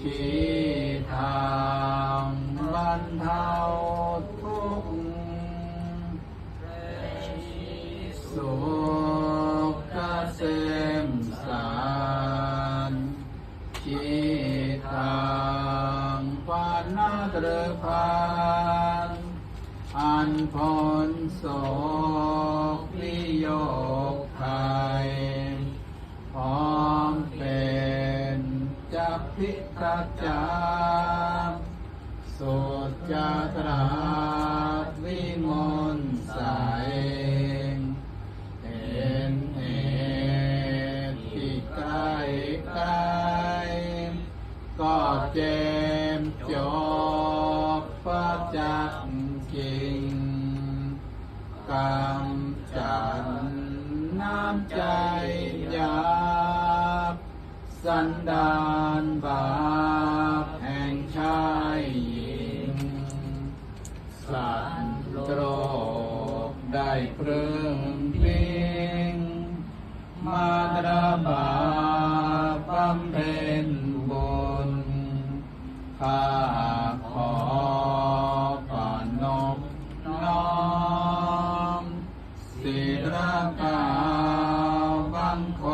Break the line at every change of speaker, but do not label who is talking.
ชีทางบรรเทาทุกข์สุขเกษมสารชีทางปานนาตรพานอันพ้นโศกนิยก พิทักจามสุดจะตราวิมลใสเห็นเหตุที่ใกล้ใกล้ก็เจมจบประจักษ์จริงกำจัดน้ำใจยา สันดานบาปแห่งชายหญิง สัตโลกได้เพลิงพลิงมาตราบาปบำเพ็ญบุญข้าขอปานอบน้อมศิรกาบังค